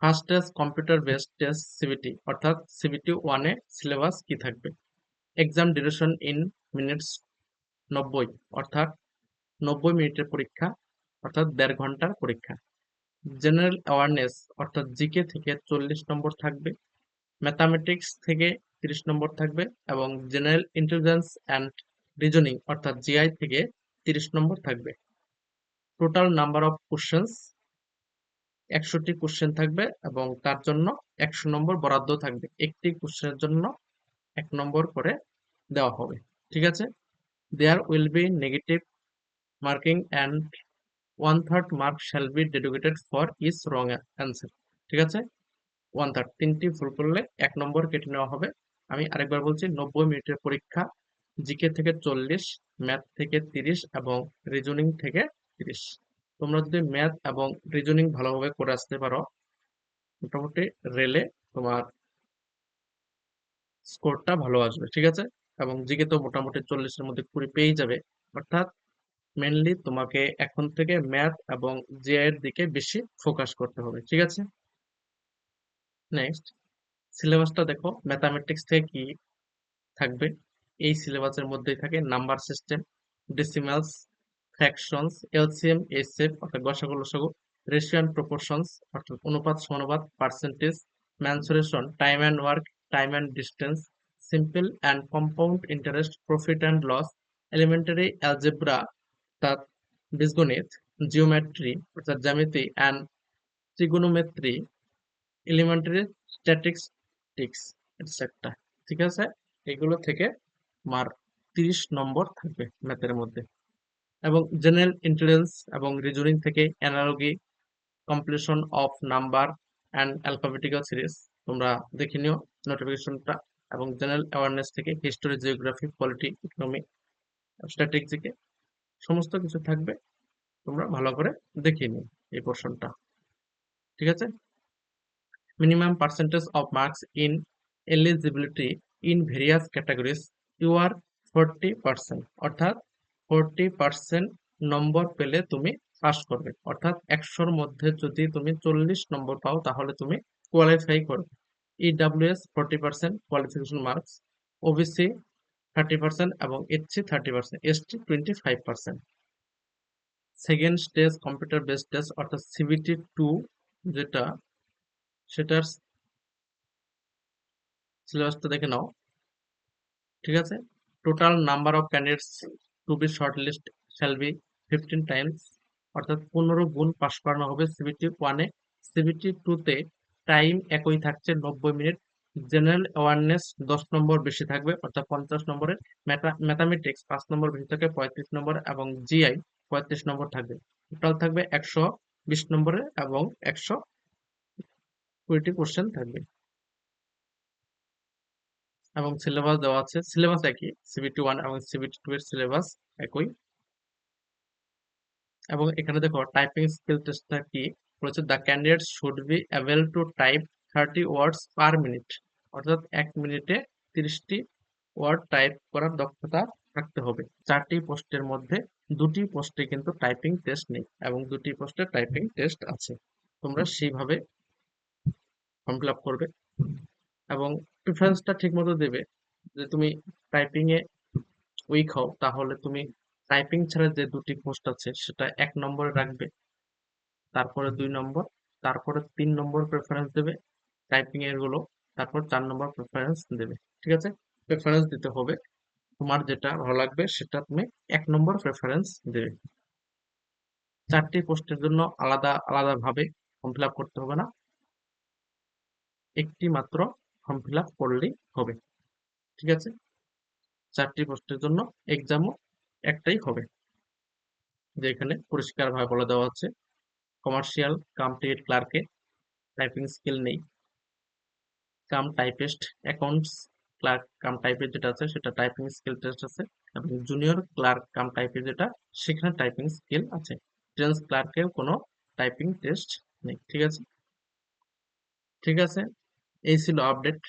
First test computer based test CBT অর্থাৎ CBT ওয়ানে syllabus কি থাকবে? এক্সাম ডিউরেশন ইন মিনিটস নব্বই, অর্থাৎ নব্বই মিনিটের পরীক্ষা, অর্থাৎ দেড় ঘণ্টার পরীক্ষা। জেনারেল অ্যাওয়ারনেস, অর্থাৎ জিকে থেকে চল্লিশ নম্বর থাকবে, ম্যাথামেটিক্স থেকে তিরিশ নম্বর থাকবে, এবং জেনারেল ইন্টেলিজেন্স অ্যান্ড রিজনিং, অর্থাৎ জিআই থেকে তিরিশ নম্বর থাকবে। টোটাল নাম্বার অফ কোশ্চেন্স একশোটি কোশ্চেন থাকবে এবং তার জন্য একশো নম্বর বরাদ্দ থাকবে। একটি কোশ্চেনের জন্য এক নম্বর করে দেওয়া হবে। ঠিক আছে? There will be negative marking and one third mark shall be dedicated for each wrong answer ঠিক আছে? ওয়ান থার্ড তিনটি ভুল করলে এক নম্বর কেটে নেওয়া হবে। আমি আরেকবার বলছি, নব্বই মিনিটের পরীক্ষা জিকে থেকে চল্লিশ, ম্যাথ থেকে তিরিশ এবং রিজনিং থেকে তিরিশ। তোমরা যদি ম্যাথ এবং রিজনিং ভালোভাবে করে আসতে পারো, মোটামুটি রেলে তোমার স্কোরটা ভালো আসবে, ঠিক আছে? এবং জিকে তো মোটামুটি চল্লিশের মধ্যে কুড়ি পেয়ে যাবে। অর্থাৎ মেনলি তোমাকে এখন থেকে ম্যাথ এবং জিআই এর দিকে বেশি ফোকাস করতে হবে, ঠিক আছে? নেক্সট সিলেবাসটা দেখো ম্যাথামেটিক্স থেকে কি থাকবে? এই সিলেবাসের মধ্যেই থাকে number system decimals fractions LCM HCF অর্থাৎ গসাগু লসাগু রেশিও অ্যান্ড প্রপোর্শনস অর্থাৎ অনুপাত, সমানুপাত percentage mensuration time and work time and distance simple and compound interest profit and loss elementary algebra অর্থাৎ বীজগণিত জিওমেট্রি অর্থাৎ জ্যামিতি and trigonometry elementary statistics etcetera ঠিক আছে? এগুলো থেকে মার তিরিশ নম্বর থাকবে ম্যাথের মধ্যে। এবং জেনারেল ইন্টেলিজেন্স এবং রিজনিং থেকে analogy completion of number and alphabetical series তোমরা দেখে নিও নোটিফিকেশনটা এবং জেনারেল অ্যাওয়ারনেস থেকে হিস্টোরি জিওগ্রাফি পলিটি ইকোনমি স্ট্র্যাটেজিকে সমস্ত কিছু থাকবে। তোমরা ভালো করে দেখে নিও এই পোর্শনটা ঠিক আছে? Minimum percentage of marks in eligibility in various categories you are forty percent অর্থাৎ ফোরটি পার্সেন্ট নম্বর পেলে তুমি পাস করবে। অর্থাৎ একশোর মধ্যে যদি তুমি চল্লিশ নম্বর পাও, তাহলে তুমি কোয়ালিফাই করবে। EWS forty percent qualification marks OBC thirty percent এবং SC thirty percent ST twenty five percent second stage computer based test অর্থাৎ সিবিটি টু যেটা, সেটার সিলেবাসটা দেখে নাও। ঠিক আছে? Total number of candidates to be short list shall be fifteen times অর্থাৎ পনেরো গুণ পাশ করানো হবে সিবিটি ওয়ানে সিবিটি টুতে টাইম একই থাকছে নব্বই মিনিট। জেনারেল অ্যাওয়ারনেস দশ নম্বর বেশি থাকবে, অর্থাৎ পঞ্চাশ নম্বরের ম্যাথামেটিক্স পাঁচ নম্বর বেশি থাকে, পঁয়ত্রিশ নম্বর এবং জিআই পঁয়ত্রিশ নম্বর থাকবে। টোটাল থাকবে একশো বিশ নম্বরের এবং একশো কুড়িটি কোশ্চেন থাকবে। এবং সিলেবাস দেওয়া আছে। সিলেবাস একই সিবিটি ওয়ান এবং সিবিটি টু এর সিলেবাস একই। এবং এখানে দেখো টাইপিং স্কিল টেস্টটা কি? বলেছে the candidate should be able to type thirty words per minute অর্থাৎ এক মিনিটে তিরিশটি ওয়ার্ড টাইপ করার দক্ষতা থাকতে হবে। চারটি পোস্টের মধ্যে দুটি পোস্টে কিন্তু টাইপিং টেস্ট নেই এবং দুটি পোস্টে টাইপিং টেস্ট আছে। তোমরা সেইভাবে ফর্ম ফিল করবে। এবং প্রিফারেন্সটা ঠিক মতো দেবে। যে তুমি টাইপিং এ উইক হও, তাহলে তুমি টাইপিং ছাড়া যে দুটি পোস্ট আছে, সেটা এক নম্বরে রাখবে, তারপরে দুই নম্বর, তারপরে তিন নম্বর প্রেফারেন্স দেবে টাইপিং এরগুলো, তারপর চার নম্বর প্রেফারেন্স দেবে, ঠিক আছে? প্রেফারেন্স দিতে হবে, তোমার যেটা ভালো লাগবে, সেটা তুমি এক নম্বর প্রেফারেন্স দেবে। চারটি পোস্টের জন্য আলাদা আলাদা ভাবে ফর্ম ফিল করতে হবে না। একটি মাত্র ফর্ম ফিল আপ করলেই হবে। ঠিক আছে? চারটি পোস্টের জন্য এক্সামও একটাই হবে। যে এখানে পরিষ্কারভাবে বলে দেওয়া হচ্ছে কমার্শিয়াল কাম টিকেট ক্লার্কে টাইপিং স্কিল নেই। Cum typist accounts clerk cum টাইপের যেটা আছে, সেটা টাইপিং স্কিল টেস্ট আছে এবং জুনিয়র ক্লার্ক কাম টাইপের যেটা, সেখানে টাইপিং স্কিল আছে। ট্রেন্স ক্লার্কেও কোনো টাইপিং টেস্ট নেই। ঠিক আছে? ঠিক আছে? acil update.